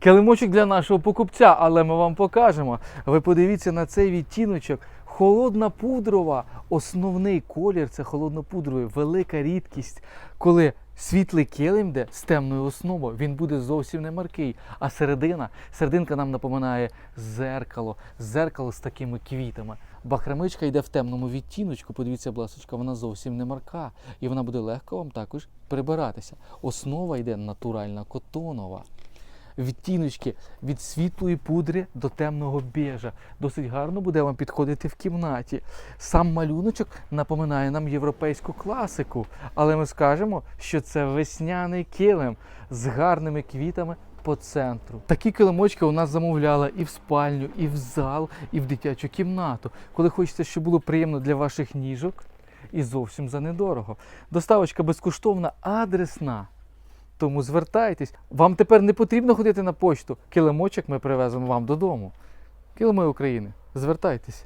Килимочок для нашого покупця, але ми вам покажемо. Ви подивіться на цей відтіночок. Холодна пудрова, основний колір це холоднопудровий, велика рідкість. Коли світлий килим йде з темною основою, він буде зовсім не маркий. А середина, серединка нам напоминає зеркало, зеркало з такими квітами. Бахрамичка йде в темному відтіночку. Подивіться, ласка, вона зовсім не марка, і вона буде легко вам також прибиратися. Основа йде натуральна котонова відтіночки від світлої пудри до темного бежа. Досить гарно буде вам підходити в кімнаті. Сам малюночок напоминає нам європейську класику, але ми скажемо, що це весняний килим з гарними квітами. По центру такі килимочки у нас замовляли і в спальню, і в зал, і в дитячу кімнату. Коли хочеться, щоб було приємно для ваших ніжок, і зовсім за недорого. Доставочка безкоштовна, адресна. Тому звертайтесь. Вам тепер не потрібно ходити на почту. Килимочок ми привеземо вам додому. Килими України. Звертайтесь.